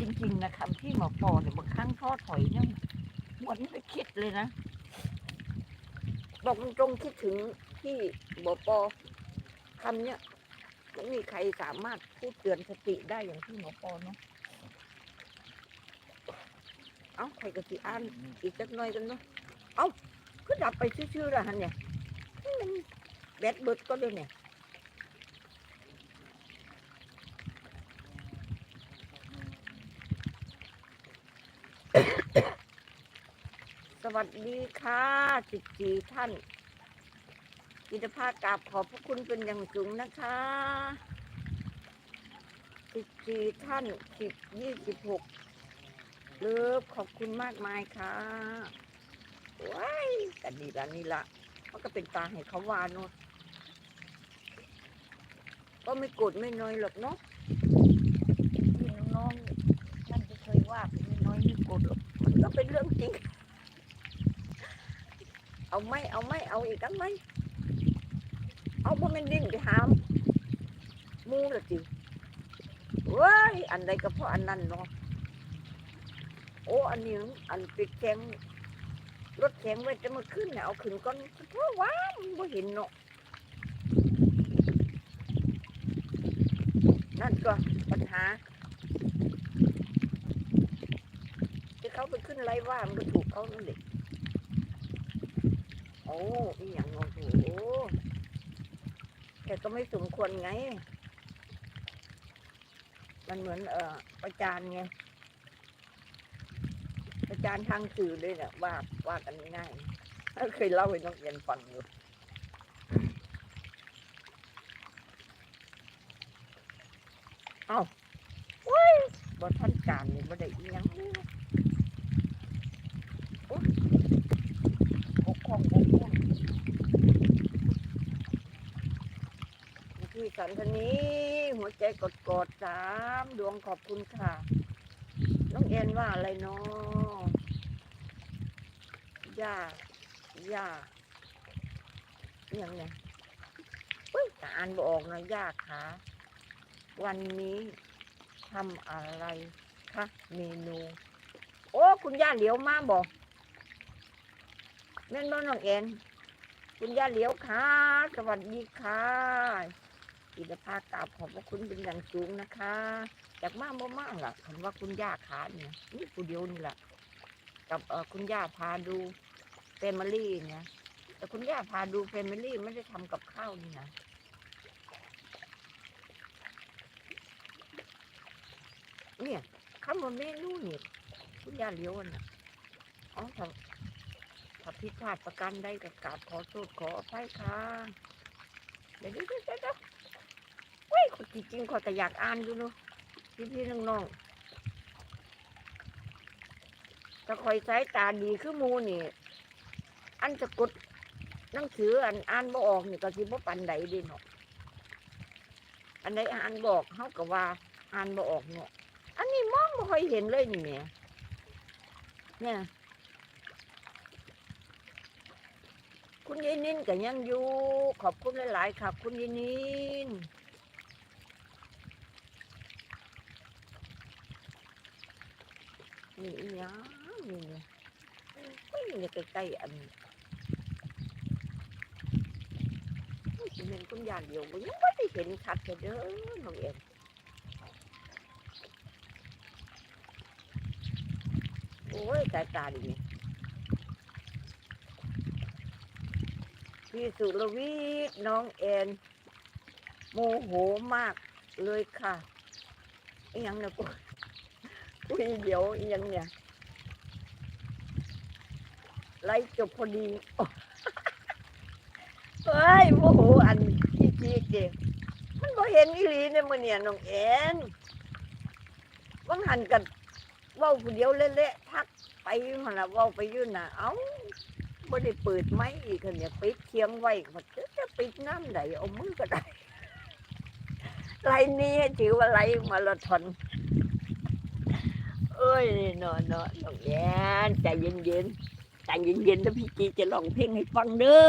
จริงๆนะคะที่หมอปอเนี่ยบางครั้งท้อถอยเนี่ยหมดไม่คิดเลยนะบอกตรงๆคิดถึงที่หมอปอคำเนี้ยไม่มีใครสามารถพูดเตือนสติได้อย่างที่หมอปอเนาะเอ้าใครก็สิอ่านอีกสักหน่อยกันเนาะเอ้าก็ดับไปชื่อๆละฮันเนี่ยมันแบดเบิดก็เลยเนี่ย ส วัสดีค่ะสิบสี่ท่านกิตภาพกราบขอบพระคุณเป็นอย่างสูงนะคะสิบสี่ท่านสิบยี่สิบหกเลิฟขอบคุณมากมายค่ะว้ายกันนี่ละนี่ละมันก็เป็นตาให้เขาวาเนอะก็ไม่โกรธไม่น้อยหรอกเนาะพี่น้องๆท่านจะเคยว่าเป็นไม่น้อยไม่โกรธหรอกมันก็เป็นเรื่องจริง เอาไหม่เอาไหม่เอาอีกกันไหมเอาบ่แม่นดิ้นไปหามหมูละจิเว้ยอันใดก็เพราะอันนั้นเนาะโอ้อันนี้อันไปแข็งรถแข็งไว้จะมาขึ้นเนี่ยเอาขึ้นก่อนเพราะว่ามันบ่เห็นเนาะนั่นก็ปัญหาที่เขาไปขึ้นไรว่ามันก็ถูกเขานั่นแหละ โอ้อีหยังโอ้โหแต่ก็ไม่สมควรไง มันเหมือนเออประจานไงประจานทางสื่อเลยเนี่ยว่าว่ากันง่ายเคยเล่าให้น้องเอียนฟังอยู่เอ้าโอ้ยบ่ท่านการนี่บ่ได้อีหยังโอ้ยบกพร่องบกพร่อง พี่สันทนีหัวใจกดกดๆสามดวงขอบคุณค่ะ น้องเอ็นว่าอะไรเนาะย่าย่าอย่างเนี่ยเฮ้ยอ่านบอกนะย่าขาวันนี้ทำอะไรคะเมนู โอ้ คุณย่าเหลียวมาบอกแม่นบ่น้องเอ็นคุณย่าเหลียวค่ะ สวัสดีค่ะ อินทภากราบขอบพระคุณเป็นอย่างสูงนะคะจากมากบ่มากล่ะคำว่าคุณย่าขาเนี่ยนี่ผู้เดียวนี่แหละกับคุณย่าพาดูเฟมิลี่เนี่ยแต่คุณย่าพาดูเฟมิลี่ไม่ได้ทำกับข้าวนี่นะเนี่ยคำว่าเมนูนี่คุณย่าเลี้ยวน่ะอ๋อถ้าถ้าผิดพลาดประกันใดกับกราบขอโทษขออภัยค่ะเดี๋ยวเดี๋ยวเดี๋ยว จริงๆขอยก็อยากอ่านอยู่เนาะพี่พี่ๆน้องๆถ้าคอยสายตาดีคือหมูนี่ อันจะกดหนังสืออันอ่านบ่ออกนี่ก็สิบ่ปันใดเดีเนาะอันใดอ่านบอกเฮาก็ว่าอ่านบ่ออกเนาะอันนี้มองบ่ค่อยเห็นเลยนี่แม่เนี่ยคุณยายนินก็ยังอยู่ ขอบคุณหลาย ๆค่ะคุณยายนิน นี่อีหยังนี่เนี่ยเฮ้ยนี่ใกล้ๆอันนี้เฮ้ยสิเป็นคุณยานเดียวก็ยังไม่ได้เห็นชัดเลยเด้อน้องเอ็มโอ้ยสายตาดีนี่พี่สุรวิทย์น้องเอ็นโมโหมากเลยค่ะไอ้หยังนี่ยกู คุยเดี๋ยวยังเนี่ยไล่จบพอดีเฮ้ยโมโหอันอีจีเก่งมันบ่เห็นอีหลีเนี่ยมื้อเนี่ยน้องแอนว่างหันกันว้าผู้เดียวเละๆทักไปหั่นละว้าไปยู่น่ะ เอ้าบ่ได้เปิดไม้อีกเนี่ยปิดเคียงไว้มันจะปิดน้ำไหลเอามือก็ได้ไล่นี้ถือว่าไล่มาราธอน ยเนาะเนนอน้องแอนใจเย็นๆใจเย็นๆแล้วพี่จีจะร้องเพลงให้ฟังเด้อ